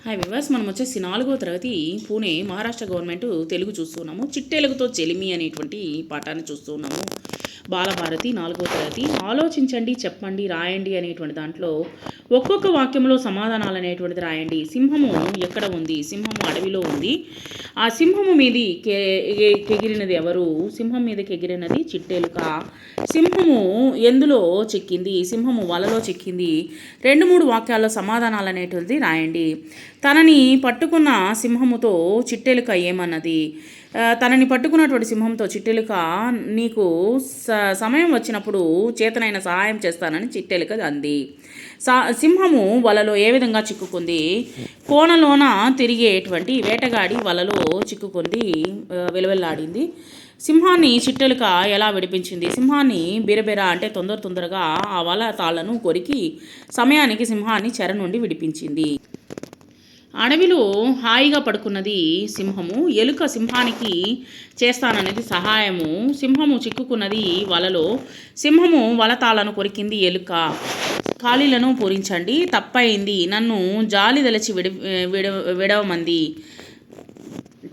Hi వివాస్ మనం వచ్చేసి నాలుగో తరగతి పూణే మహారాష్ట్ర గవర్నమెంట్ తెలుగు చూస్తున్నాము చిట్టెలుగుతో చెలిమి అనేటువంటి పాఠాన్ని చూస్తున్నాము బాలభారతి నాలుగో తరగతి. ఆలోచించండి చెప్పండి రాయండి అనేటువంటి దాంట్లో ఒక్కొక్క వాక్యంలో సమాధానాలు అనేటువంటిది రాయండి. సింహము ఎక్కడ ఉంది? సింహము అడవిలో ఉంది. ఆ సింహము మీది కెగిరినది ఎవరు? సింహం మీదకి ఎగిరినది చిట్టెలుక. సింహము ఎందులో చిక్కింది? సింహము వలలో చిక్కింది? రెండు మూడు వాక్యాల్లో సమాధానాలు అనేటువంటిది రాయండి. తనని పట్టుకున్న సింహముతో చిట్టెలుక ఏమన్నది? తనని పట్టుకున్నటువంటి సింహంతో చిట్టెలుక నీకు స సమయం వచ్చినప్పుడు చేతనైన సహాయం చేస్తానని చిట్టెలుక అంది. సా సింహము వలలో ఏ విధంగా చిక్కుకుంది? కోనలోన తిరిగేటువంటి వేటగాడి వలలో చిక్కుకుంది వెలువెల్లాడింది. సింహాన్ని చిట్టెలుక ఎలా విడిపించింది? సింహాన్ని బిరబిర అంటే తొందర తొందరగా ఆ వల తాళ్ళను కొరికి సమయానికి సింహాన్ని చెర నుండి విడిపించింది. అడవిలో హాయిగా పడుకున్నది సింహము. ఎలుక సింహానికి చేస్తాననేది సహాయము. సింహము చిక్కుకున్నది వలలో. సింహము వలతాళను కొరికింది ఎలుక. ఖాళీలను పూరించండి. తప్పయింది నన్ను జాలి దలచి విడి విడ విడవమంది.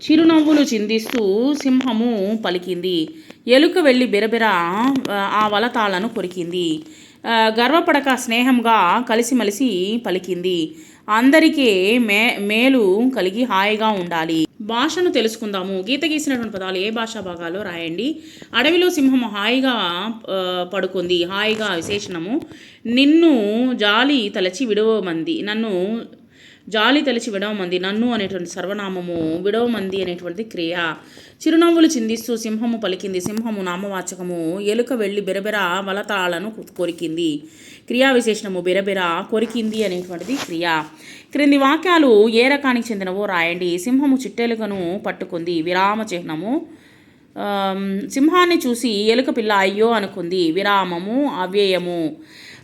చిరునవ్వులు చిందిస్తూ సింహము పలికింది. ఎలుక వెళ్ళి బిరబిర ఆ, వలతాలను కొరికింది. గర్వపడక స్నేహంగా కలిసిమలిసి పలికింది. అందరికీ మే మేలు కలిగి హాయిగా ఉండాలి. భాషను తెలుసుకుందాము. గీత గీసినటువంటి పదాలు ఏ భాషా భాగాలో రాయండి? అడవిలో సింహం హాయిగా పడుకుంది. హాయిగా విశేషణము. నిన్ను జాలి తలచి విడవమంది. నన్ను జాలి తెలిసి విడవమంది నన్ను అనేటువంటి సర్వనామము విడవమంది అనేటువంటిది క్రియ. చిరునవ్వులు చిందిస్తూ సింహము పలికింది. సింహము నామవాచకము ఎలుక వెళ్ళి బెరబెర వలతాళను కొరికింది. క్రియా విశేషణము బెరబెర కొరికింది అనేటువంటిది క్రియ. క్రింది వాక్యాలు ఏ రకానికి చెందినవో రాయండి. సింహము చిట్టెలుకను పట్టుకుంది. విరామ చిహ్నము. సింహాన్ని చూసి ఎలుక పిల్ల అయ్యో అనుకుంది. విరామము అవ్యయము.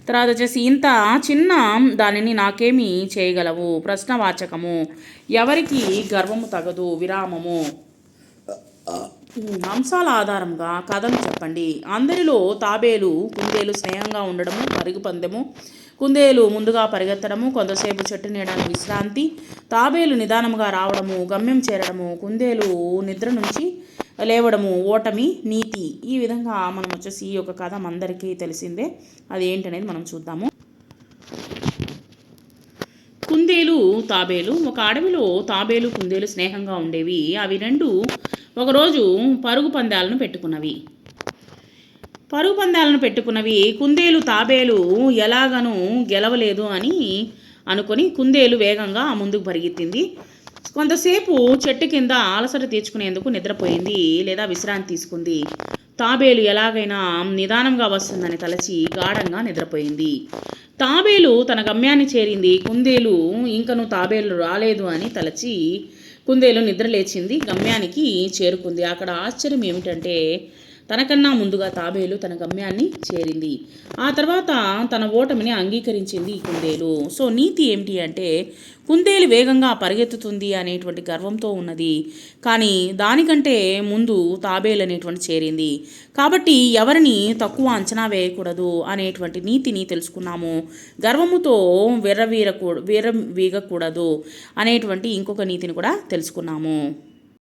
తర్వాత వచ్చేసి ఇంత చిన్న దానిని నాకేమి చేయగలవు. ప్రశ్నవాచకము. ఎవరికి గర్వము తగదు. విరామము. అంశాల ఆధారంగా కథను చెప్పండి. అందరిలో తాబేలు కుందేలు స్నేహంగా ఉండడము పరుగు పందెము కుందేలు ముందుగా పరిగెత్తడము కొంతసేపు చెట్టు నీడను విశ్రాంతి తాబేలు నిదానముగా రావడము గమ్యం చేరడము కుందేలు నిద్ర నుంచి లేవడము ఓటమి నీతి ఈ విధంగా మనం వచ్చేసి ఈ యొక్క కథ అందరికీ తెలిసిందే. అది ఏంటనేది మనం చూద్దాము. కుందేలు తాబేలు. ఒక అడవిలో తాబేలు కుందేలు స్నేహంగా ఉండేవి. అవి రెండు ఒకరోజు పరుగు పందాలను పెట్టుకున్నవి. పరుగు పందాలను పెట్టుకున్నవి. కుందేలు తాబేలు ఎలాగనూ గెలవలేదు అని అనుకొని కుందేలు వేగంగా ముందుకు పరిగెత్తింది. కొంతసేపు చెట్టు కింద అలసట తీర్చుకునేందుకు నిద్రపోయింది లేదా విశ్రాంతి తీసుకుంది. తాబేలు ఎలాగైనా నిదానంగా వస్తుందని తలచి గాఢంగా నిద్రపోయింది. తాబేలు తన గమ్యాన్ని చేరింది. కుందేలు ఇంకను తాబేలు రాలేదు అని తలచి కుందేలు నిద్రలేచింది. గమ్యానికి చేరుకుంది. అక్కడ ఆశ్చర్యం ఏమిటంటే తనకన్నా ముందుగా తాబేలు తన గమ్యాన్ని చేరింది. ఆ తర్వాత తన ఓటమిని అంగీకరించింది కుందేలు. సో నీతి ఏమిటి అంటే కుందేలు వేగంగా పరిగెత్తుతుంది అనేటువంటి గర్వంతో ఉన్నది. కానీ దానికంటే ముందు తాబేలు అనేటువంటి చేరింది. కాబట్టి ఎవరిని తక్కువ అంచనా వేయకూడదు అనేటువంటి నీతిని తెలుసుకున్నాము. గర్వముతో విర్రవీరకూ వీర వీగకూడదు అనేటువంటి ఇంకొక నీతిని కూడా తెలుసుకున్నాము.